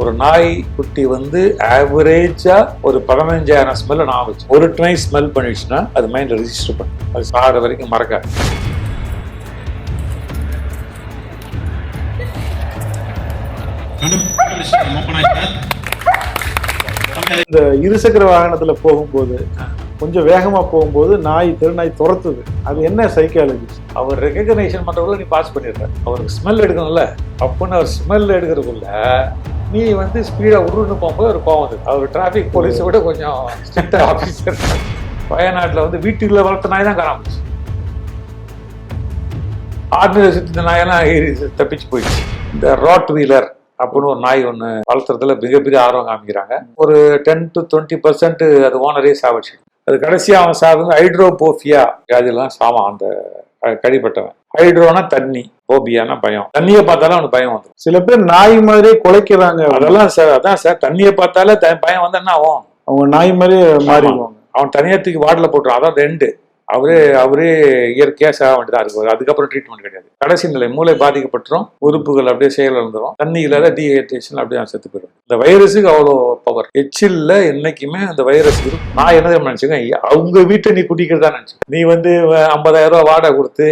ஒரு நாய் குட்டி வந்து ஆவரேஜா ஒரு பதினஞ்சாயிரம் ஸ்மெல்ல நான் வச்சு ஒரு ட்ரை ஸ்மெல் பண்ணிடுச்சுன்னா அது மைண்ட்ல ரெஜிஸ்டர் பண்ணும் அது சாகிற வரைக்கும் மறக்காது. இந்த இருசக்கர வாகனத்துல போகும்போது கொஞ்சம் வேகமா போகும்போது நாய் தெருநாய் துரத்துது. அது என்ன சைக்காலஜி அவர் ரெகக்னைசேஷன் பண்றதுக்குள்ள நீ பாஸ் பண்ணிடுற. அவருக்கு ஸ்மெல் எடுக்கணும்ல. அப்படின்னு அவர் ஸ்மெல் எடுக்கிறதுக்குள்ள நீ வந்து ஸ்பீடாக உருன்னு போகும்போது ஒரு கோவம் அது அவர் டிராஃபிக் போலீஸை விட கொஞ்சம் ஸ்ட்ரிக்டாக ஆஃபீஸர் வயநாட்டில் வந்து வீட்டுக்குள்ள வளர்த்த நாய் தான் காணாமச்சு ஆர்டினரி சுத்த நாயெல்லாம் ஏறி தப்பிச்சு போயிடுச்சு. இந்த ராட் வீலர் அப்படின்னு ஒரு நாய் ஒன்று வளர்த்துறதுல மிகப்பெரிய ஆர்வம் காமிக்கிறாங்க. ஒரு டென் டு டுவெண்ட்டி பர்சன்ட் அது ஓனரே சாவச்சு அது கடைசியாக அவன் சாகுது ஹைட்ரோபோஃபியா வியாதிலாம் சாவான் அந்த கடிப்பட்டவன். ஹைட்ரோனா தண்ணி போபியானா பயம். தண்ணியை பார்த்தாலும் அவனுக்கு பயம் வந்துடும் சில பேர் நாய் மாதிரியே குலைக்கிறாங்க. அதெல்லாம் சார் அதான் சார் தண்ணியை பார்த்தாலே பயம் வந்து என்ன ஆகும்? அவங்க நாய் மாதிரியே மாறிடுவாங்க. அவன் தனியாக தூக்கி வார்டில் போட்டுருவான் அதான் ரெண்டு. அவரே அவரே இயற்கையாக சாக வேண்டியதாக இருக்கும். அதுக்கப்புறம் ட்ரீட்மெண்ட் கிடையாது. கடைசி நிலை மூளை பாதிக்கப்பட்டுரும். உறுப்புகள் அப்படியே செயல் இழந்துரும் தண்ணி இல்லாத டீஹைட்ரேஷன் அப்படியே செத்து போயிடும் இந்த வைரஸுக்கு அவ்வளோ பவர் எச்சில்ல என்னைக்குமே அந்த வைரஸ் இருக்கும் நான் என்ன நினைச்சுக்கேன் அவங்க வீட்டை நீ குடிக்கிறதா நினைச்சேன் நீ வந்து ஐம்பதாயிரம் ரூபாய் வாடகை கொடுத்து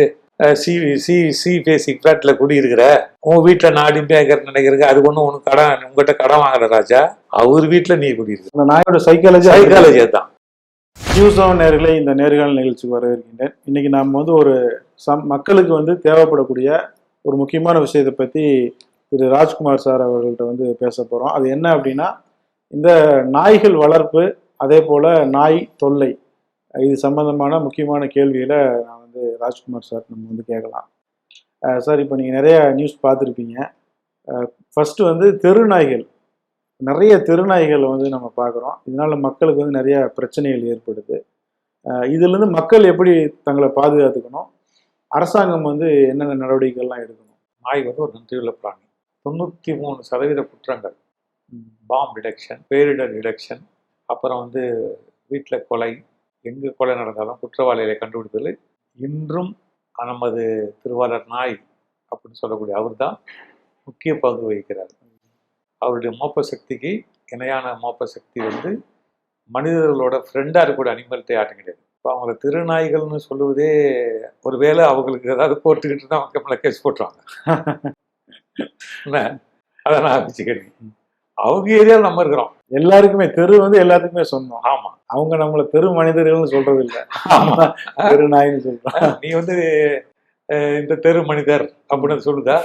சி சி சி பேசிக் ஃபிளாட்ல குடியிருக்கிற உன் வீட்டில் நான் அடிமையாக நினைக்கிறீங்க அது ஒன்றும் உனக்கு கடன் உங்ககிட்ட கடன் வாங்குற ராஜா அவர் வீட்டில் நீ குடியிருக்க அந்த நாயோட சைக்காலஜி சைக்காலஜி தான் நியூஸ் ஆன் நேர்களை இந்த நேர்காணல் நிகழ்ச்சிக்கு வரவேற்கின்றேன். இன்னைக்கு நாம் வந்து ஒரு சம் மக்களுக்கு வந்து தேவைப்படக்கூடிய ஒரு முக்கியமான விஷயத்தை பற்றி திரு ராஜ்குமார் சார் அவர்கள்ட்ட வந்து பேச போகிறோம் அது என்ன அப்படின்னா இந்த நாய்கள் வளர்ப்பு அதே போல் நாய் தொல்லை இது சம்பந்தமான முக்கியமான கேள்விகளை நான் வந்து ராஜ்குமார் சார் நம்ம வந்து கேட்கலாம். சார் இப்போ நீங்கள் நிறைய நியூஸ் பார்த்துருப்பீங்க. ஃபஸ்ட்டு வந்து தெரு நாய்கள் நிறைய தெருநாய்களை வந்து நம்ம பார்க்குறோம். இதனால மக்களுக்கு வந்து நிறைய பிரச்சனைகள் ஏற்படுது. இதிலிருந்து மக்கள் எப்படி தங்களை பாதுகாத்துக்கணும்? அரசாங்கம் வந்து என்னென்ன நடவடிக்கைகள்லாம் எடுக்கணும்? நாய் வந்து ஒரு நன்றியுள்ள பிராணி. தொண்ணூற்றி மூணு சதவீத குற்றங்கள். பாம் டிடெக்ஷன் பேரிடர் டிடெக்ஷன் அப்புறம் வந்து வீட்டில் கொலை எங்கே கொலை நடந்தாலும் குற்றவாளிகளை கண்டுபிடிப்பதில் இன்றும் நமது திருவாளர் நாய் அப்படின்னு சொல்லக்கூடிய அவர் தான் முக்கிய பங்கு வகிக்கிறார். அவருடைய மோப்ப சக்திக்கு இணையான மோப்ப சக்தி வந்து மனிதர்களோட ஃப்ரெண்டாக இருக்கக்கூடிய அனிமல்கிட்டே ஆட்டம் கிடையாது. இப்போ அவங்கள திருநாய்கள்னு சொல்லுவதே ஒருவேளை அவங்களுக்கு ஏதாவது போட்டுக்கிட்டு தான் அவங்க மேலே கேஸ் போட்டுருவாங்க. என்ன? அதை நான் வச்சுக்கிறேன் அவங்க ஏரியாவில் நம்ம இருக்கிறோம். எல்லாருக்குமே தெரு வந்து எல்லாத்துக்குமே சொந்தம் ஆமா. அவங்க நம்மளை தெரு மனிதர்கள்னு சொல்றது இல்லை ஆமா. தெரு நாய்னு சொல்றோம். நீ வந்து இந்த தெரு மனிதர் அப்படின்னு சொல்லுதா?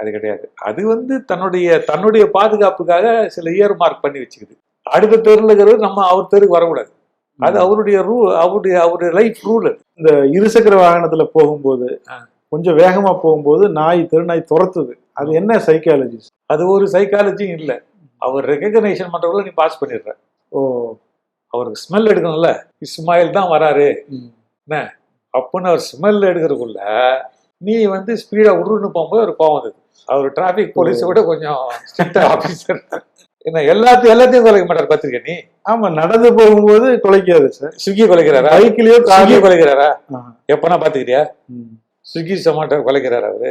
அது கிடையாது. அது வந்து தன்னுடைய தன்னுடைய பாதுகாப்புக்காக சில இயர் மார்க் பண்ணி வச்சுக்குது. அடுத்த தெருவில் இருக்கிறது நம்ம அவர் தெருக்கு வரக்கூடாது. அது அவருடைய ரூ அவருடைய அவருடைய லைஃப் ரூல் இந்த இருசக்கர வாகனத்துல போகும்போது. கொஞ்சம் வேகமா போகும்போது நாய் தெருநாய் துரத்துது. அது என்ன சைக்காலஜி அது ஒரு சைக்காலஜியும் இல்லை. அவர் ரெகக்னைசேஷன் பண்றவங்கள நீ பாஸ் பண்ணிடுற. ஓ. அவருக்கு ஸ்மெல் எடுக்கணும்ல. இஸ்மாயில் தான் வராரு. ம். அப்படின்னு அவர் ஸ்மெல் எடுக்கிறதுக்குள்ள நீ வந்து ஸ்பீடா உருன்னு போகும்போது ஒரு கோவம் வந்தது. அவர் டிராஃபிக் போலீஸை விட கொஞ்சம் ஸ்ட்ரிக்ட் ஆஃபீஸர் என்ன எல்லாத்தையும் எல்லாத்தையும் குலைக்க மாட்டார் பார்த்திருக்க நீ? ஆமா நடந்து போகும்போது குலைக்காது சார். ஸ்விக்கி குலைக்கிறாரா? ஸ்விக்கி கார்லயோ குலைக்கிறாரா. எப்பனா பாத்துக்கிறியா ம். ஸ்விக்கி சொமாட்டோ குலைக்கிறார் அவரு.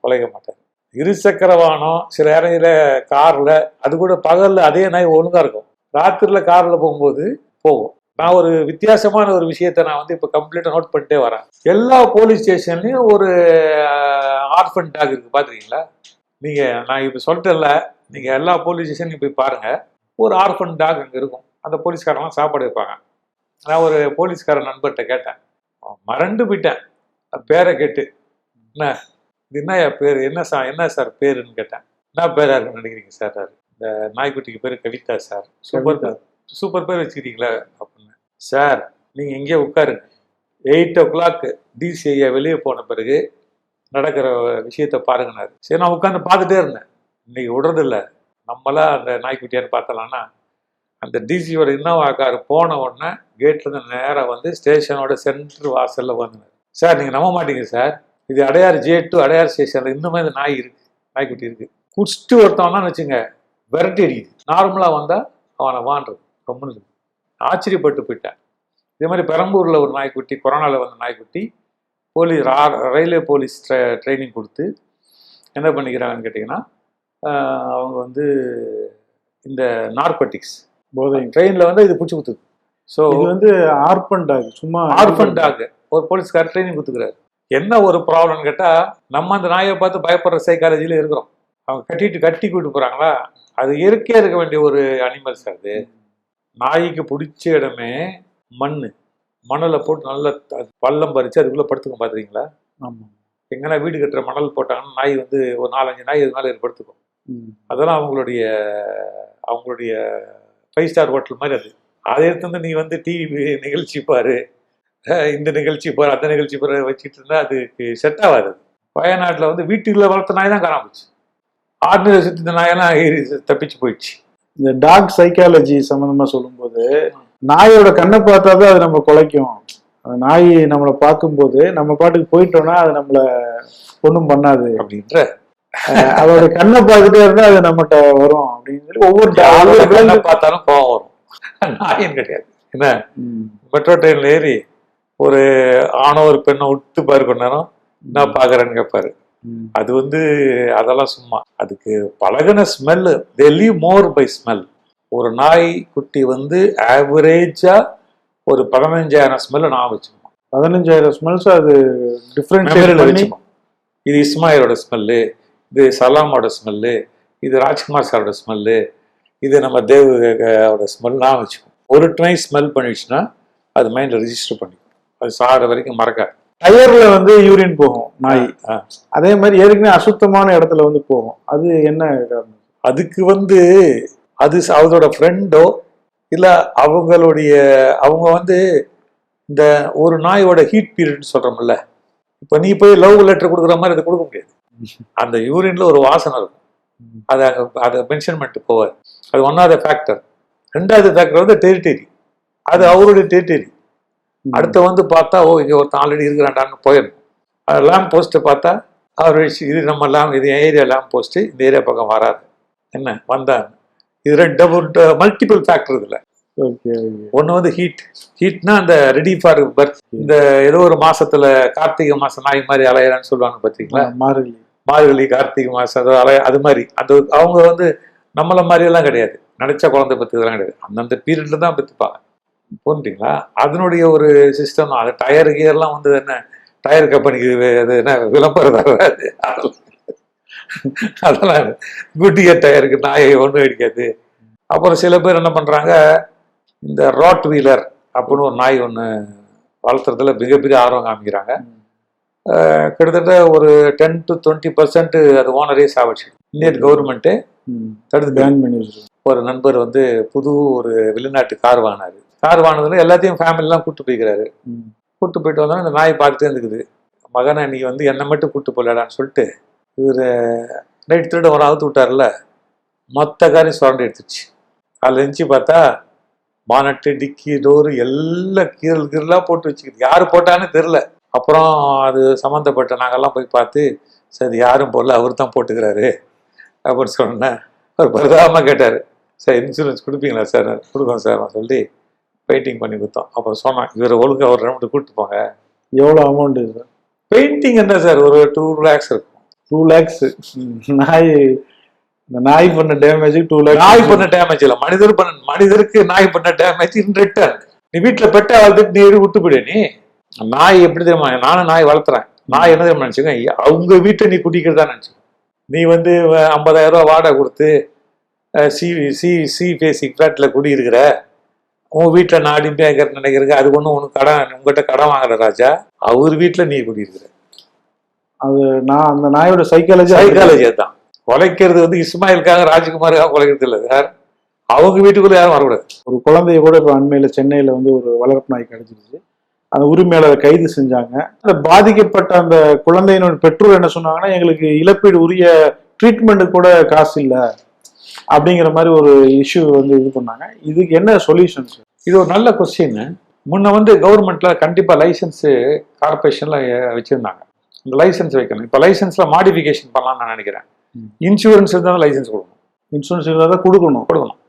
குலைக்க மாட்டார். இருசக்கர வாகனம் சில நேரங்கள கார்ல அது கூட பகல்ல அதே நாய் ஒழுங்கா இருக்கும். ராத்திரில கார்ல போகும்போது போகும். நான் ஒரு வித்தியாசமான ஒரு விஷயத்த நான் வந்து இப்போ கம்ப்ளீட்டாக நோட் பண்ணிட்டே வரேன். எல்லா போலீஸ் ஸ்டேஷன்லயும் ஒரு ஆர்ஃபன் டாக் இருக்கு பாத்துருக்கீங்களா? நீங்க நான் இப்போ சொல்லிட்டேன்ல நீங்க எல்லா போலீஸ் ஸ்டேஷன்லையும் போய் பாருங்க. ஒரு ஆர்ஃபன் டாக் அங்க இருக்கும். அந்த போலீஸ்காரன்லாம் சாப்பாடு வைப்பாங்க. நான் ஒரு போலீஸ்கார நண்பர்கிட்ட கேட்டேன். மறண்டு போயிட்டேன். பேரை கேட்டு என்ன இது என்ன பேர்? என்ன சார் என்ன சார் பேருன்னு கேட்டேன். என்ன பேரா இருக்குன்னு நினைக்கிறீங்க சார்? இந்த நாய்க்குட்டிக்கு பேர் Kavitha sir. Super Kavitha. Super பேர் வச்சுக்கிறீங்களா அப்படின்னு. சார் நீங்க இங்கே உட்காருங்க. எயிட் ஓ கிளாக் டிசி ஐயா வெளியே போன பிறகு நடக்கிற விஷயத்த பாருங்கனாரு சரி நான் உட்காந்து பார்த்துட்டே இருந்தேன். இன்னைக்கு விடுறதில்ல. நம்மளா அந்த நாய்க்குட்டியான்னு பார்த்தலாம்னா அந்த டிசியோட இன்னோவா கார் போன உடனே கேட்ல இருந்து நேராக வந்து ஸ்டேஷனோட சென்ட்ரு வாசல்ல வந்தார் சார் நீங்க நம்ப மாட்டீங்க சார். இது அடையார் ஜே டூ அடையார் ஸ்டேஷன்ல இன்னுமே இந்த நாய் இருக்கு நாய்க்குட்டி இருக்கு. குடிச்சிட்டு ஒருத்தவனா வச்சுங்க விரட்டி அடிக்குது. நார்மலா வந்தா அவனை வாண்டுறது ரொம்ப ஆச்சரியப்பட்டு போயிட்டேன் இதே மாதிரி பெரம்பூர்ல ஒரு நாய்க்குட்டி கொரோனால வந்த நாய்க்குட்டி போலீஸ் ரயில்வே போலீஸ் ட்ரைனிங் கொடுத்து என்ன பண்ணிக்கிறாங்கன்னு கேட்டிங்கன்னா அவங்க வந்து இந்த நார்கோட்டிக்ஸ். போதை. ட்ரெயினில் வந்து இது பிடிச்சி குத்துது. ஸோ இது வந்து ஆர்பன் டாக் சும்மா ஆர்ஃபன் டாக். ஒரு போலீஸ்கார் ட்ரைனிங் கொடுத்துக்கிறாரு. என்ன ஒரு ப்ராப்ளம்னு கேட்டால் நம்ம அந்த நாயை பார்த்து பயப்படுற சைக்காலஜியில் இருக்கிறோம். அவங்க கட்டிட்டு கட்டி கூட்டு போகிறாங்களா அது இயற்கையாக இருக்க வேண்டிய ஒரு அனிமல்ஸ் அது. நாய்க்கு பிடிச்ச இடமே மண் மணலை போட்டு நல்லா பள்ளம் பறித்து அதுக்குள்ளே படுத்துக்கும் பார்த்துருக்கீங்களா ஆமா. எங்கன்னா வீடு கட்டுற மணல் போட்டாங்கன்னா நாய் வந்து ஒரு நாலஞ்சு நாய் இதனால ஏற்படுத்துக்கும். அதெல்லாம் அவங்களுடைய அவங்களுடைய ஃபைவ் ஸ்டார் ஹோட்டல் மாதிரி அது. அதை எடுத்து வந்து நீ வந்து டிவி நிகழ்ச்சி பாரு. இந்த நிகழ்ச்சி பாரு அந்த நிகழ்ச்சி பாரு வச்சுட்டு இருந்தா அதுக்கு செட் ஆகாது. வயநாட்டில் வந்து வீட்டுக்குள்ள வளர்த்த நாய் தான் காணாம ஆர்டினரி சுற்றி இந்த நாயெல்லாம் தப்பிச்சு போயிடுச்சு. இந்த டாக் சைக்காலஜி சம்பந்தமா சொல்லும்போது நாயோட கண்ணை பார்த்தா தான் அது நம்ம குலைக்கும். நாய் நம்மளை பார்க்கும்போது நம்ம பாட்டுக்கு போயிட்டோம்னா அது நம்மள ஒண்ணும் பண்ணாது. அப்படின்ற. அதோட கண்ணை பார்த்துட்டே இருந்தா அது நம்மகிட்ட வரும் அப்படின்னு சொல்லி ஒவ்வொரு கண்ணை பார்த்தாலும் கோவம் வரும். நாயின் கிடையாது. என்ன? மெட்ரோ ட்ரெயினில் ஏறி ஒரு ஆணோ ஒரு பெண்ணை விட்டு பாரு கொஞ்ச நேரம். என்ன பார்க்குறேன்னு கேட்பாரு அது வந்து அதெல்லாம் சும்மா. அதுக்கு பழகின smell they leave more by smell ஒரு நாய் குட்டி வந்து ஆவரேஜா ஒரு பதினஞ்சாயிரம் ஸ்மெல் நான் வச்சுக்கணும். பதினஞ்சாயிரம் ஸ்மெல்ஸ் அது டிஃப்ரெண்ட் வச்சுக்கணும். இது இஸ்மாயிலோட ஸ்மெல்லு இது சலாமோட ஸ்மெல்லு இது ராஜ்குமார் சாரோட ஸ்மெல்லு இது நம்ம தேவோட ஸ்மெல் நான் வச்சுக்கணும். ஒரு டைம் ஸ்மெல் பண்ணிடுச்சுன்னா அது மைண்டில் ரிஜிஸ்டர் பண்ணிக்கும். அது சாகிற வரைக்கும் மறக்காது. டயர்ல வந்து யூரின் போகும் நாய். அதே மாதிரி ஏற்கனவே அசுத்தமான இடத்துல வந்து போகும். அது என்ன காரணம்? அதுக்கு வந்து அது அதோட ஃப்ரெண்டோ இல்லை அவங்களுடைய அவங்க வந்து இந்த ஒரு நாயோட ஹீட் பீரியட் சொல்கிறோம்ல இப்போ நீ போய் லவ் லெட்டர் கொடுக்குற மாதிரி அதை கொடுக்க முடியாது. அந்த யூரின்ல ஒரு வாசனை இருக்கும். அதை அங்க- அதை மென்ஷன் பண்ணிட்டு போவார். அது ஒன்றாவது ஃபேக்டர் ரெண்டாவது ஃபேக்டர் வந்து டெரிட்டரி அது அவருடைய டெரிட்டரி அடுத்து வந்து பார்த்தா ஓ இங்கே ஒருத்தன் ஆல்ரெடி இருக்கிறான்டான்னு போயிடணும். அது லேம்ப் போஸ்ட்டை பார்த்தா அவர் இது நம்ம லேம் இது ஏரியா லேம்ப் போஸ்ட்டு இந்த ஏரியா பக்கம் வராது. என்ன? வந்தாங்க. இது ரெண்டு மல்டிபிள் ஃபேக்டர் இதில். ஒன்று வந்து ஹீட் ஹீட்னா அந்த ரெடி ஃபார் பர்த் இந்த ஏதோ ஒரு மாசத்துல கார்த்திகை மாசம் நாய் மாதிரி அலையிறான்னு சொல்லுவாங்க பார்த்தீங்களா மாறுகி மார்கழி. கார்த்திகை மாசம் அது அலைய அது மாதிரி. அது அவங்க வந்து நம்மள மாதிரி எல்லாம் கிடையாது. நினைச்ச குழந்தை பெற்றுக்கலாம் கிடையாது. அந்தந்த பீரியட்ல தான் பெற்றுப்பாங்க புரிஞ்சுங்களா அதனுடைய ஒரு சிஸ்டம் அது டயர் கியர்லாம் வந்து என்ன டயர் கம்பெனிக்கு அது என்ன விளம்பரம் தராது அதெல்லாம் அதெல்லாம் குட்டிய டயருக்கு நாயை ஒன்றும் அடிக்காது. அப்புறம் சில பேர் என்ன பண்றாங்க இந்த ராட் வீலர் அப்படின்னு ஒரு நாய் ஒன்று வளர்த்துறதுல மிகப்பெரிய ஆர்வம் காமிக்கிறாங்க. கிட்டத்தட்ட ஒரு டென் டு டுவெண்ட்டி பர்சன்ட் அது ஓனரே சாவடிச்சு இந்தியன் கவர்மெண்ட்டு தடுத்து பேன் பண்ணி ஒரு நண்பர் வந்து புது ஒரு வெளிநாட்டு கார் வாங்கினாரு. கார் வாங்கினதுல எல்லாத்தையும் ஃபேமிலிலாம் கூட்டு போய்க்கிறாரு. கூட்டு போயிட்டு வந்தோன்னா இந்த நாய் பார்த்துட்டே இருந்துக்குது. மகனை நீ வந்து என்னை மட்டும் கூட்டு போகலடான்னு சொல்லிட்டு இவர் நைட் திருட ஒரு அவுத்து விட்டார்ல மொத்த காரையும் சுரண்டி எடுத்துச்சு அதில் இருந்துச்சு பார்த்தா பானட்டு டிக்கி டோரு எல்லாம் கீரல் கீரலாக போட்டு வச்சுக்கிது. யார் போட்டான்னு தெரில அப்புறம் அது சம்மந்தப்பட்ட நாங்கெல்லாம் போய் பார்த்து சரி யாரும் போடல அவர் தான் போட்டுக்கிறாரு. அப்படின்னு சொன்னேன் அவர் பரிதாபமாக கேட்டார். சார் இன்சூரன்ஸ் கொடுப்பீங்களா சார்? கொடுக்கோம் சார் நான் சொல்லி பெயிண்டிங் பண்ணி கொடுத்தோம். அப்புறம் சொன்னேன் இவர் ஒழுங்கா ஒரு ரெண்டு கூப்பிட்டு போங்க. எவ்வளோ அமௌண்ட் சார் பெயிண்டிங் என்ன சார்? ஒரு டூ லேக்ஸ் இருக்கும். டூ லேக்ஸ் நாய் இந்த நாய் பண்ண டேமேஜுக்கு டூ லேக்ஸ் நாய் பண்ண டேமேஜ் இல்லை. மனிதர் பண்ண மனிதருக்கு நாய் பண்ண டேமேஜ் இன் ரிட்டர்ன் நீ வீட்டில் பெட்டை வளர்த்துட்டு நீ விட்டு போயிடு நீ? நாய் எப்படி தெரியுமா? நானும் நாய் வளர்த்துறேன். நாய் என்ன தெரியுமா நினச்சிக்கோங்க அவங்க வீட்டை நீ குடிக்கிறதா நினச்சிக்கோ? நீ வந்து 50000 ரூபா வாடகை கொடுத்து சி சி சி ஃபேசிக் ஃப்ளாட்டில் குடியிருக்கிற. உன் வீட்டில் நாடி பேக்கர் நினைக்கிறங்க அது ஒன்றும் உனக்கு கடன் உங்ககிட்ட கடன் வாங்குற ராஜா? அவர் வீட்டில் நீ குடியிருக்கிற அது நான் அந்த நாயோட சைக்காலஜி சைக்காலஜி தான் குலைக்கிறது வந்து இஸ்மாயிலுக்காக ராஜ்குமாருக்காக குலைக்கிறது இல்லை சார் அவங்க வீட்டுக்குள்ள யாரும் வரக்கூடாது. ஒரு குழந்தைய கூட இப்போ அண்மையில் சென்னையில் வந்து ஒரு வளர்ப்பு நாய் கிடைச்சிருச்சு. அந்த உரிமையாளரை கைது செஞ்சாங்க. அந்த பாதிக்கப்பட்ட அந்த குழந்தையினோட பெற்றோர் என்ன சொன்னாங்கன்னா எங்களுக்கு இழப்பீடு உரிய ட்ரீட்மெண்ட்டு கூட காசு இல்லை. அப்படிங்கிற மாதிரி ஒரு இஷ்யூ வந்து இது பண்ணாங்க. இதுக்கு என்ன சொல்யூஷன் இது ஒரு நல்ல கொஸ்டின் முன்ன வந்து கவர்மெண்ட்ல கண்டிப்பா லைசன்ஸ் கார்பரேஷன்ல வச்சிருந்தாங்க. இந்த லைசன்ஸ் வைக்கணும். இப்போ லைசன்ஸ்ல மாடிஃபிகேஷன் பண்ணலாம்னு நான் நினைக்கிறேன். இன்சூரன்ஸ் இருந்தால் லைசன்ஸ் கொடுக்கணும். இன்சூரன்ஸ் இருந்தால் தான் கொடுக்கணும். கொடுக்கணும்.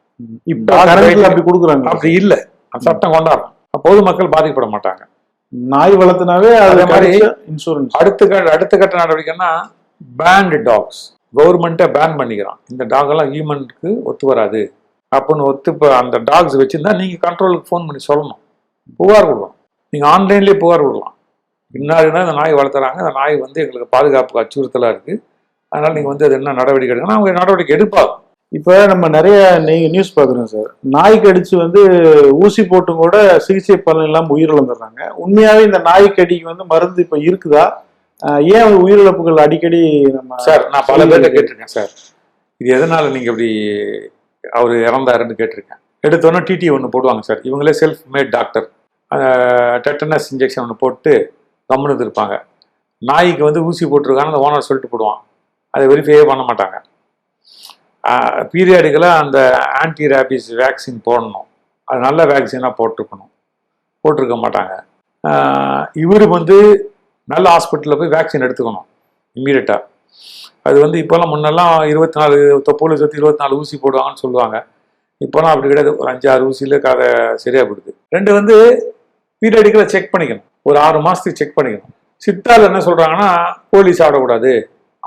இப்போ அப்படி கொடுக்குறாங்க. அப்படி இல்லை. சட்டம் கொண்டாடணும். பொதுமக்கள் பாதிக்கப்பட மாட்டாங்க. நாய் வளர்த்துனாவே அது மாதிரி இன்சூரன்ஸ் அடுத்த அடுத்த கட்ட நடவடிக்கைன்னா பேண்ட் டாக்ஸ் கவர்மெண்ட்டை பேன் பண்ணிக்கிறான். இந்த டாகெல்லாம் ஹியூமனுக்கு ஒத்து வராது. அப்படின்னு ஒத்து இப்போ அந்த டாக்ஸ் வச்சுருந்தா நீங்கள் கண்ட்ரோலுக்கு ஃபோன் பண்ணி சொல்லணும். புகார் கொடுக்கணும். நீங்கள் ஆன்லைன்லேயே புகார் கொடுக்கலாம். இன்னாருன்னா இந்த நாய் வளர்த்துறாங்க. அந்த நாய் வந்து எங்களுக்கு பாதுகாப்புக்கு அச்சுறுத்தலாக இருக்குது அதனால் நீங்கள் வந்து அது என்ன நடவடிக்கை எடுக்கணும்? அவங்க நடவடிக்கை எடுப்பாங்க. இப்போ நம்ம நிறைய நீங்கள் நியூஸ் பார்க்குறோம் சார். நாய் கடிச்சு வந்து ஊசி போட்டு கூட சிகிச்சை பலன் இல்லாமல் உயிரிழந்துடுறாங்க. உண்மையாகவே இந்த நாய் கடிக்கு வந்து மருந்து இப்போ இருக்குதா? ஏன் உயிரிழப்புகள் அடிக்கடி நம்ம சார் நான் பல பேர்ட்ட கேட்டிருக்கேன் சார். இது எதனால நீங்க இப்படி அவர் இறந்தாருன்னு கேட்டிருக்கேன். எடுத்தோன்னே டிடி ஒன்று போடுவாங்க சார். இவங்களே self made doctor tetanus injection ஒன்று போட்டு கம்முன்னு இருப்பாங்க நாய்க்கு வந்து ஊசி போட்டிருக்கான்னு அந்த ஓனர் சொல்லிட்டு போடுவான். அதை வெரிஃபையே பண்ண மாட்டாங்க. பீரியாடிக்கலாக அந்த ஆன்டி ரேபிஸ் வேக்சின் போடணும். அது நல்ல வேக்சினாக போட்டிருக்கணும். போட்டிருக்க மாட்டாங்க. இவர் வந்து நல்ல ஹாஸ்பிட்டலில் போய் வேக்சின் எடுத்துக்கணும் இம்மீடியட்டாக அது வந்து இப்போல்லாம் முன்னெல்லாம் இருபத்தி நாலு தொப்பூல சுற்றி இருபத்தி நாலு ஊசி போடுவாங்கன்னு சொல்லுவாங்க. இப்போலாம் அப்படி கிடையாது. ஒரு அஞ்சாறு ஊசியில் கதை சரியாக போடுது ரெண்டு வந்து பீரியடிக்கலாக செக் பண்ணிக்கணும். ஒரு ஆறு மாதத்துக்கு செக் பண்ணிக்கணும். சித்தால் என்ன சொல்கிறாங்கன்னா கோழி சாப்பிடக்கூடாது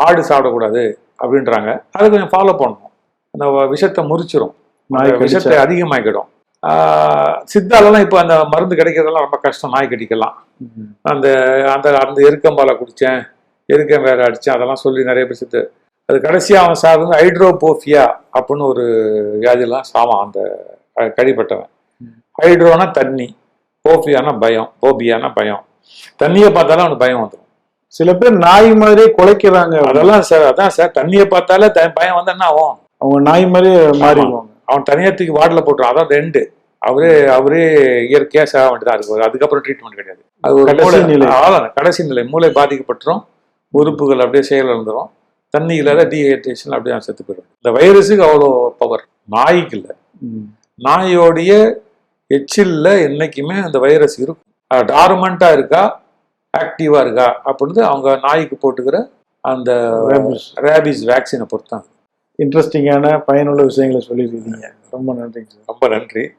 ஆடு சாப்பிடக்கூடாது அப்படின்றாங்க. அதை கொஞ்சம் ஃபாலோ பண்ணணும். அந்த விஷத்தை முறிச்சிரும். விஷத்தை அதிகமாக்கிடும். சித்தாலெல்லாம் இப்போ அந்த மருந்து கிடைக்கிறதெல்லாம் ரொம்ப கஷ்டம் நாய் கடிக்கலாம். அந்த அந்த அந்த எருக்கம்பாலை குடித்தேன் எருக்கம் வேற அடித்தேன் அதெல்லாம் சொல்லி நிறைய பேர் செத்து. அது கடைசியாக அவன் சார் வந்து ஹைட்ரோபோஃபியா அப்படின்னு ஒரு வியாதியெல்லாம் சாவான் அந்த கடிப்பட்டவன். ஹைட்ரோனா தண்ணி போஃபியானா பயம் போபியானா பயம். தண்ணியை பார்த்தாலும் அவனுக்கு பயம் வந்துடும் சில பேர் நாய் மாதிரியே குலைக்கிறாங்க. அதெல்லாம் சார் அதான் சார் தண்ணியை பார்த்தாலே பயம் வந்து என்ன ஆகும்? அவங்க நாய் மாதிரியே மாறிடுவாங்க. அவன் தனியாக தூக்கி வார்டில் போட்டுருவான். அதான் ரெண்டு. அவரே அவரே இயற்கையாக சாக வேண்டியதாக இருக்கும் அதுக்கப்புறம் ட்ரீட்மெண்ட் கிடையாது. அது ஒரு கடைசி நிலை. அவ்வளவுதான், கடைசி நிலை. மூளை பாதிக்கப்பட்டுரும். உறுப்புகள் அப்படியே செயலிழந்துரும் தண்ணி இல்லாத டீஹைட்ரேஷன் அப்படியே அவன் செத்து போயிடும் இந்த வைரஸுக்கு அவ்வளோ பவர் நாய்க்கு இல்லை. நாயோடைய எச்சில்ல என்னைக்குமே அந்த வைரஸ் இருக்கும். டார்மெண்ட்டாக இருக்கா? ஆக்டிவாக இருக்கா? அப்படின்னு அவங்க நாய்க்கு போட்டுக்கிற அந்த. ரேபிஸ் வேக்சினை பொறுத்தான் இன்ட்ரெஸ்டிங்கான பயனுள்ள விஷயங்களை சொல்லியிருக்கீங்க. ரொம்ப நன்றிங்க சார். ரொம்ப நன்றி.